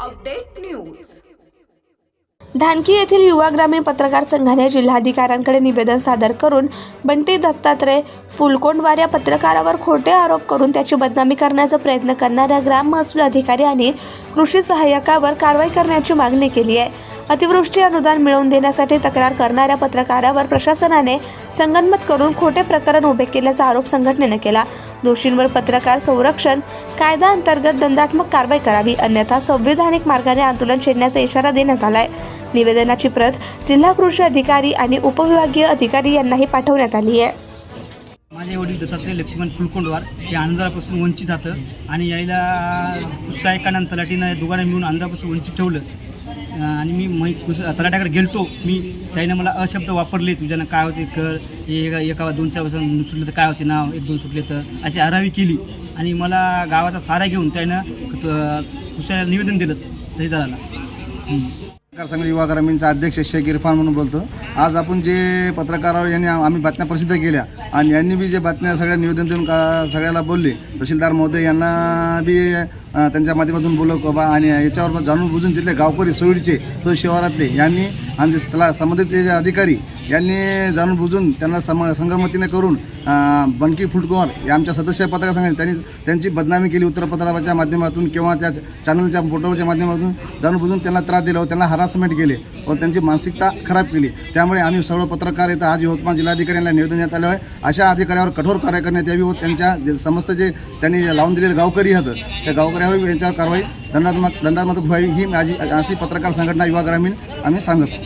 Update news. ढानकी येथील युवा ग्रामीण पत्रकार संघाने जिल्हाधिकाऱ्यांकडे निवेदन सादर करून बंटी दत्तात्रय फुलकोंडवार या पत्रकारावर खोटे आरोप करून त्याची बदनामी करण्याचा प्रयत्न करणाऱ्या ग्राम महसूल अधिकारी आणि कृषी सहाय्यकावर कारवाई करण्याची मागणी केली आहे. अतिवृष्टी अनुदान मिळवून देण्यासाठी तक्रार करणाऱ्या पत्रकारावर प्रशासनाने संगनमत करून खोटे प्रकरण उभे केल्याचा आरोप संघटनेने केला. दोषींवर पत्रकार संरक्षण कायदा अंतर्गत दंडात्मक कारवाई करावी अन्यथा संविधानिक मार्गाने आंदोलन छेडण्याचा इशारा देण्यात आलाय. निवेदनाची प्रत जिल्हा कृषी अधिकारी आणि उपविभागीय अधिकारी यांनाही पाठवण्यात आली आहे. माझे वडील दत्तात्रय लक्ष्मण कुलकोंडवार हे आनंदापासून वंचित जातं आणि यायला सहायकानंतर तलाटीनं दोघांना मिळून आनंदापासून वंचित ठेवलं. आणि मी मै कुस तलाट्याकडे गेलतो. मी त्याने मला अशब्द वापरले तुझ्यानं काय होते कर हे एका एका दोन चार वर्ष सुटले तर काय होते नाव एक दोन सुटले तर अशी आरावी केली. आणि मला गावाचा सारा घेऊन त्यानं कुसाला निवेदन दिलं तरी पत्रकार संघ युवा ग्रामीणचा अध्यक्ष शेख इरफान म्हणून बोलतो. आज आपण जे पत्रकारावर यांनी आम्ही बातम्या प्रसिद्ध केल्या आणि यांनी बी जे बातम्या सगळ्या निवेदन देऊन का सगळ्याला बोलले. तहसीलदार महोदय यांना बी त्यांच्या माध्यमातून बोलव बाबा आणि याच्यावर जाणून बुजून तिथले गावकरी सोयीचे सोयी शिवारातले यांनी आणि त्याला संबंधित जे अधिकारी यांनी जाणून बुजून त्यांना सम संगमतीने करून बनकी फुटकुमार या आमच्या सदस्य पत्रकार संघाने त्यांनी त्यांची बदनामी केली उत्तरपत्राच्या माध्यमातून किंवा त्या चॅनलच्या पोर्टलच्या माध्यमातून जाणून बुजून त्यांना त्रास दिला व त्यांना हरासमेंट केले व त्यांची मानसिकता खराब केली. त्यामुळे आम्ही सर्व पत्रकार येतं आज यवतमाळ जिल्हाधिकाऱ्यांना निवेदन देण्यात आलं आहे. अशा अधिकाऱ्यावर कठोर कार्य करण्यात यावी व त्यांच्या जे समस्त जे त्यांनी लावून दिलेले गावकरी आहेत त्या गावकऱ्यावर यांच्यावर कारवाई दंडात्मक दंडात्मक व्हावी ही माझी अशी पत्रकार संघटना युवा ग्रामीण आम्ही सांगतो